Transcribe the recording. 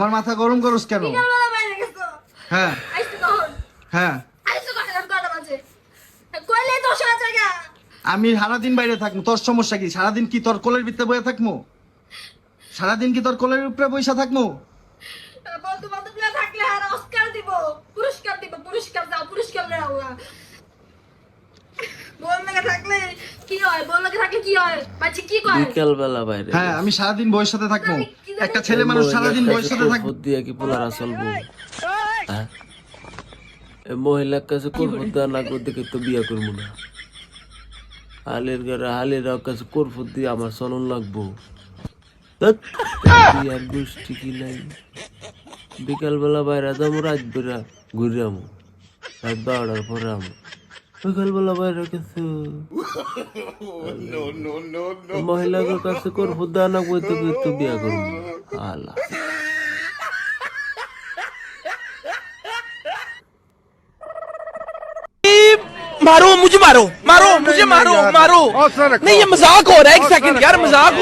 আমার মাথা গরম করস কেন? হ্যাঁ। হ্যাঁ। আমি সারাদিন বাইরে থাকব তোর সমস্যা কি? সারাদিন কি তোর কোলের ভিতরে বয়ে থাকব? সারাদিন কি তোর কোলের উপরে বইসা থাকব? বন্ধু বান্ধবরা থাকলে আর অস্কার দিব পুরস্কার দিব পুরস্কার দাও পুরস্কার দাও বোন লাগে থাকলে কি হয়? বোন লাগে থাকলে কি হয়? বাচ্চা কি করে বিকাল বেলা বাইরে। হ্যাঁ আমি সারাদিন বইয়ের সাথে থাকব। একটা ছেলে মানুষ সারাদিন বইয়ের সাথে থাকব কুরফুত কি পোলারা চলবো হ্যাঁ? এ মহিলার কাছে কুরফুত দেওয়া না করতে তো বিয়ে করব না। হালের ঘরে হালের কাছে কুরফুত দিয়ে আমার চলন লাগবো। বিয়ার গোষ্ঠী কি নাই। বিকাল বেলা বাইরে যাব রাত বেলা ঘুরে আমো। রাত বারোটার পরে আমো। বিকাল বেলা বাইরে গেছে মহিলাদের কাছে কুরফুত দেওয়া না করতে তো বিয়ে করবো আলা मारो मुझे मारो मारो मुझे मारो मारो नहीं ये मजाक हो रहा है एक सेकंड यार मजाक